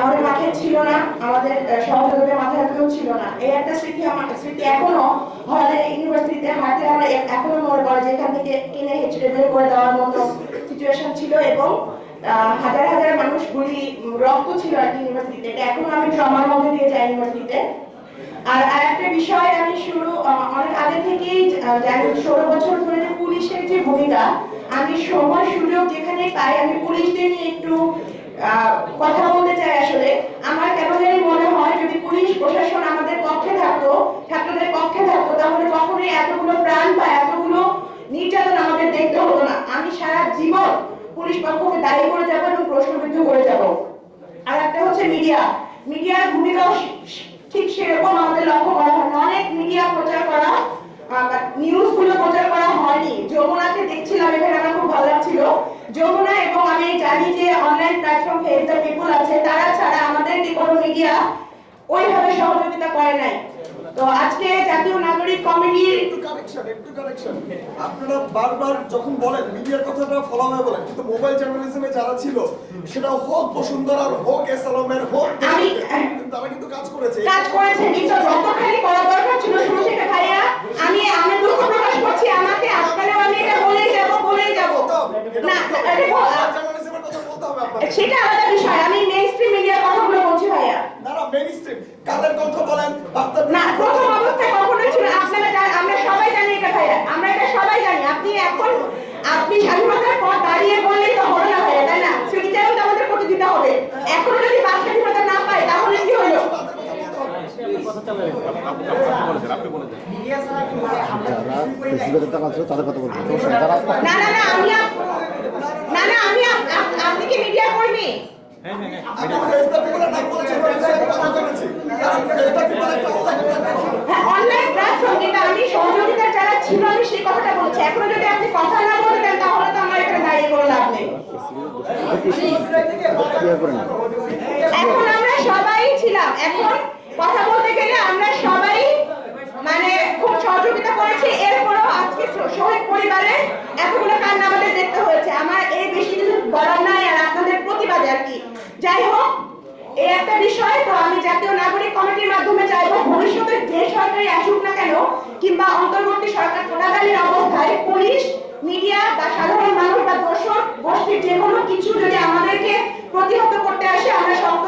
আমাদের মাথায় ছিল না, আমাদের সহযোগীদের মাথায় কেউ ছিল না। এই একটা স্মৃতি আমার, স্মৃতি এখনও হলে ইউনিভার্সিটিতে হাতে আমরা এখনও মনে পড়ে যে এখান থেকে কিনে হেঁচড়ে বের করে দেওয়ার মতো সিচুয়েশন ছিল এবং হাজার হাজার মানুষ গুলি, রক্ত ছিল আর ইউনিভার্সিটিতে এটা এখনও আমি ট্রমার মধ্যে দিয়ে যাই ইউনিভার্সিটিতে আর আরেকটা বিষয় আমি শুরু অনেক আগে থেকেই জানি ষোলো বছর ধরে যে পুলিশের যে ভূমিকা, আমি সময় সুযোগ যেখানে পাই, আমি পুলিশদের নিয়ে একটু কথা বলতে চাই আসলে। আমার কেন জানি মনে হয়, যদি পুলিশ, প্রশাসন আমাদের পক্ষে থাকতো, ছাত্রদের পক্ষে থাকতো, তাহলে কখনোই এতগুলো প্রাণ বা এতগুলো নির্যাতন আমাদের দেখতে হতো না। আমি সারা জীবন পুলিশ পক্ষকে দায়ী করে যাব এবং প্রশ্নবিদ্ধ করে যাব। আর একটা হচ্ছে মিডিয়া। মিডিয়ার ভূমিকাও ঠিক সেরকম আমাদের লক্ষ্য করা হয় অনেক মিডিয়া প্রচার করা নিউজগুলো প্রচার করা হয়নি যমুনাকে দেখছিলাম এখানে আমার খুব ভালো লাগছিল যমুনা এবং আমি জানি যে online platform face the people আছে তারা ছাড়া আমাদেরকে কোনো মিডিয়া ওইভাবে সহযোগিতা করে নাই। তো আজকে জাতীয় নাগরিক কমিটির একটু কারেকশন একটু কারেকশন আপনারা বারবার যখন বলেন মিডিয়ার কথাটা ফলো হয়ে বলেন কিন্তু মোবাইল জার্নালিজমে যারা ছিল সেটা হোক বসুন্ধরার হোক এসালমের হোক তারা কিন্তু কাজ করেছে। কাজ করেছে কিন্তু যতখানি করা দরকার ছিল শুরু থেকে ভাইয়া আমি আমি দুঃখ প্রকাশ করছি আমাকে আপনারাও আমি এটা বলেই যাব বলেই যাব না এটা বল- জার্নালিজমের কথা বলতে হবে আপনাকে সেটা আলাদা বিষয়। আমি মেইন স্ট্রিম মিডিয়ার কথাগুলো বলছি ভাইয়া। না না কাদের কণ্ঠ বলেন? না প্রথম অবস্থায় কখনোই ছিল আপনারা আমরা সবাই জানি এটা ভাইয়া। আমরা এটা সবাই জানি। আপনি এখন আপনি স্বাধীনতার পর দাঁড়িয়ে বললেই তো হবে না ভাইয়া তাই না? স্মৃতিচারণ তো আমাদের প্রতি দিতে হবে। এখনও যদি বাক স্বাধীনতা না তাহলে কি হলো? যারা তাদের কথা। যারা না না না আমি না না আমি আপ- আপ- আপনি কি মিডিয়া কর্মী একটা হ্যাঁ আমি সহযোগিতার যারা ছিল আমি সেই কথাটা বলছি এখনও যদি আপনি কথা না বলতেন তাহলে তো আমার এখানে দাঁড়িয়ে কোনো লাভ নেই এখন আমরা সবাই ছিলাম এখন কথা বলতে গেলে আমরা সবাই মানে খুব সহযোগিতা করেছি এরপরও আজকে শহীদ পরিবারে এতগুলো কান্না আমাদের দেখতে হয়েছে আমার এই বেশি কিছু বলার নাই আর আপনাদের প্রতিবাদ আর কি যাই হোক এই একটা বিষয়, তো আমি জাতীয় নাগরিক কমিটির মাধ্যমে চাইব ভবিষ্যতে যে সরকারি আসুক না কেন, কিংবা অন্তর্বর্তী সরকার চলাকালীন অবস্থায় পুলিশ, মিডিয়া বা সাধারণ মানুষ বা দর্শক, গোষ্ঠীর যে কোনো কিছু যদি আমাদেরকে প্রতিহত করতে আসে, আমরা শক্ত